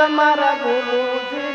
আমার গুরুজি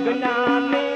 અજ્ઞાની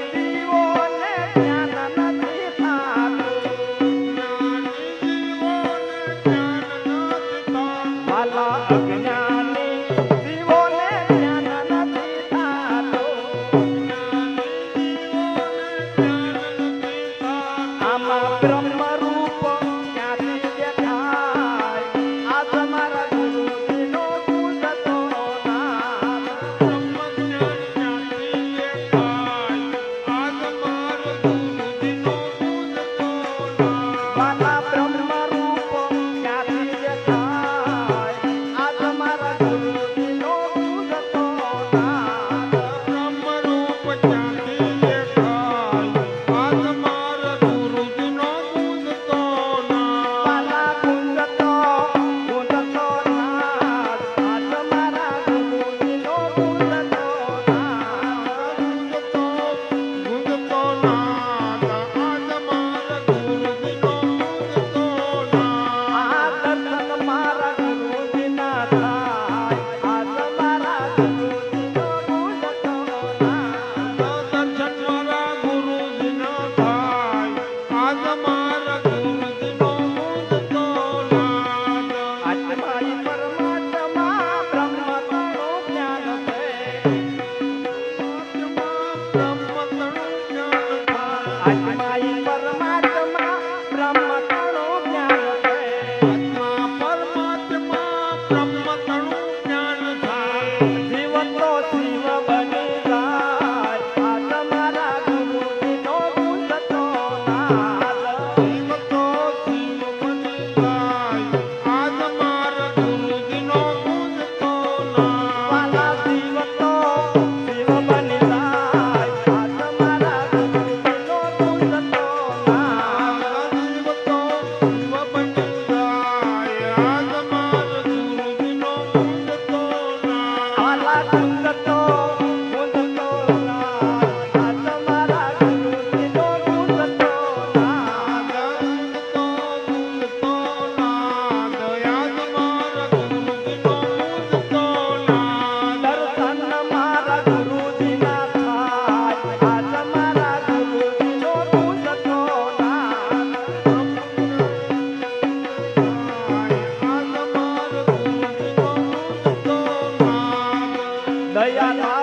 દયા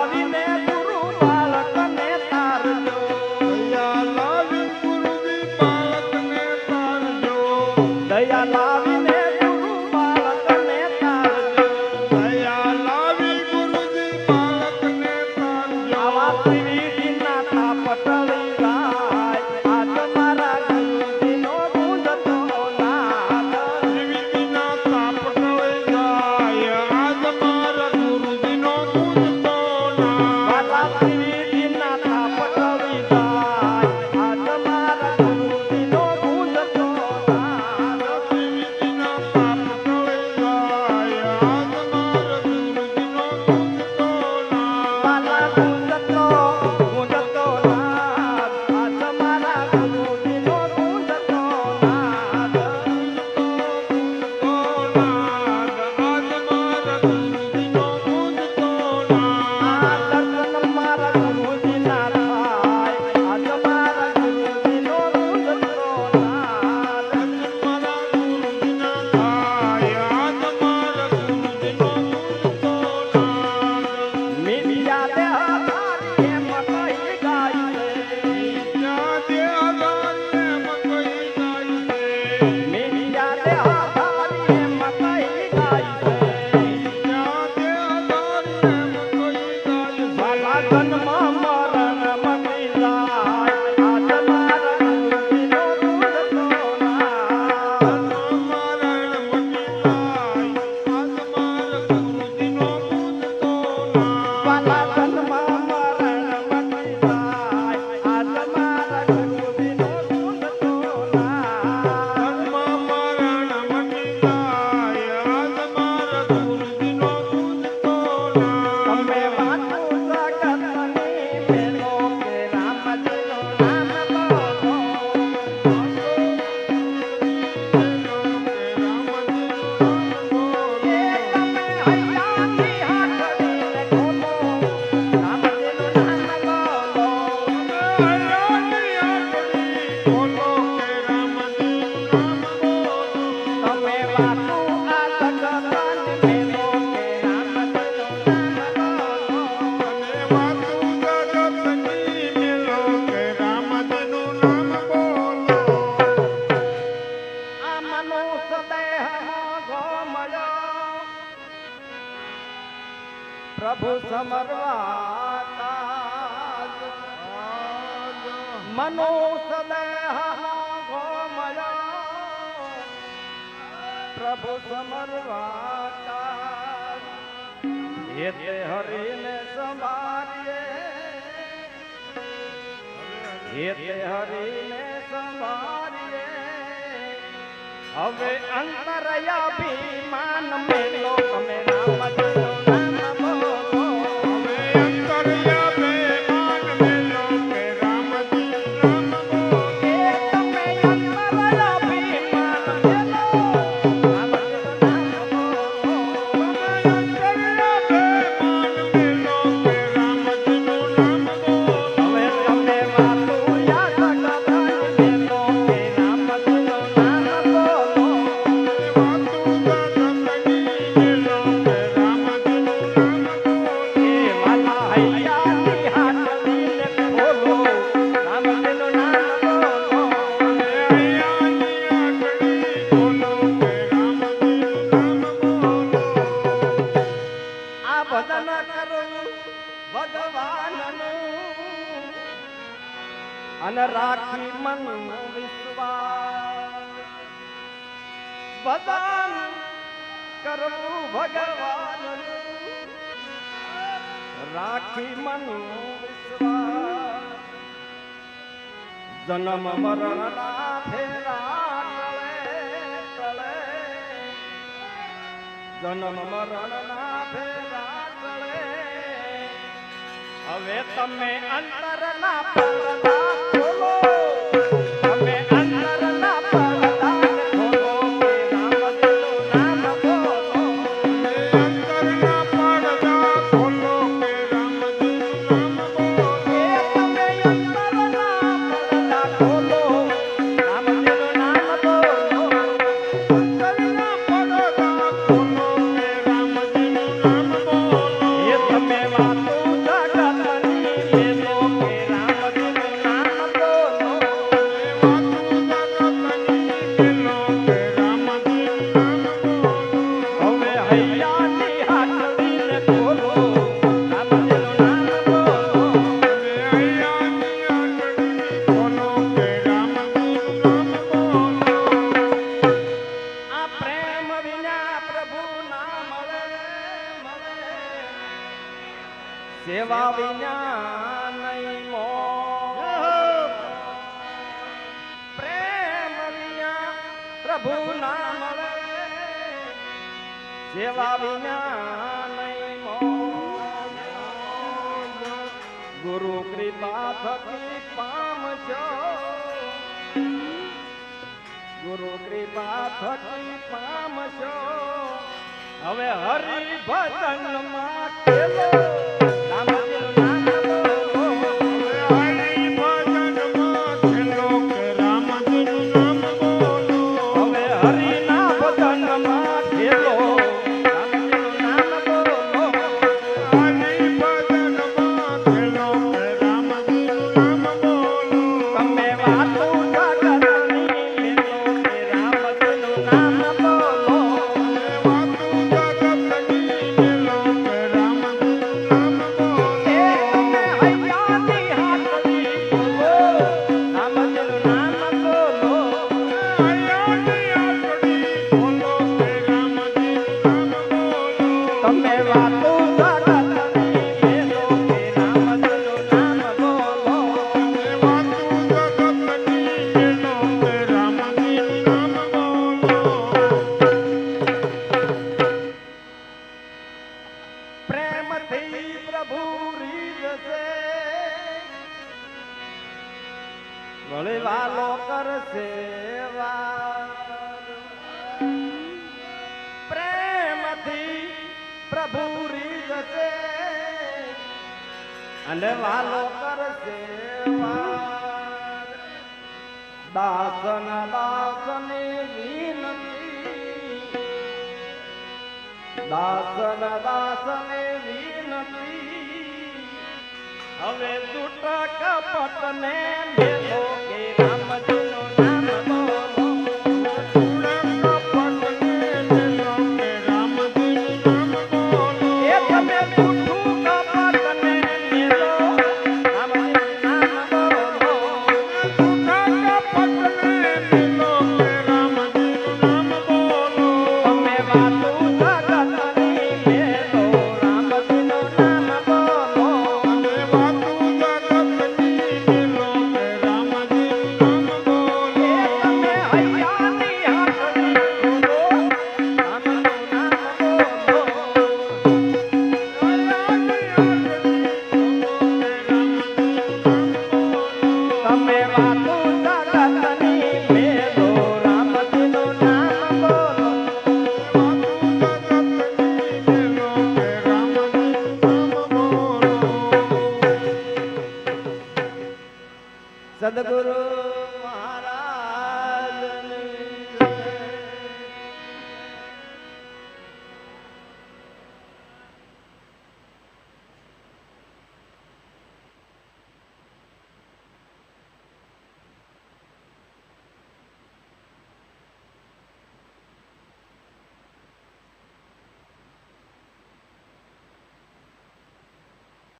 પ્રભુ સમરવા મનો ગોમય. પ્રભુ સમરવાતા હેતે હરીને સંભાળીએ. હેતે હરીને સંભાળીએ. હવે અંતરયા ભીમાન મેલો તમે નામ અને રાખી મન વિશ્વાસ. ભજન કરવું ભગવાન રાખી મન જન્મ મરણના ફેરા ટળે જન્મ મરણ હવે તમે અંતરના પડદા સેવા વિના નહીં મો પ્રેમ વિના પ્રભુ ના સેવા વિના નહીં મો ગુરુ કૃપા થકી પામજો ગુરુ કૃપા થકી પામજો હવે હરિભજનમાં પ્રભુ રીઝશે અને વાલો કરશે. દાસન, દાસની વિનતી. દાસન, દાસને વિનતી. હવે છૂટ કપટ ને મેલો કે રામ સદગુરુ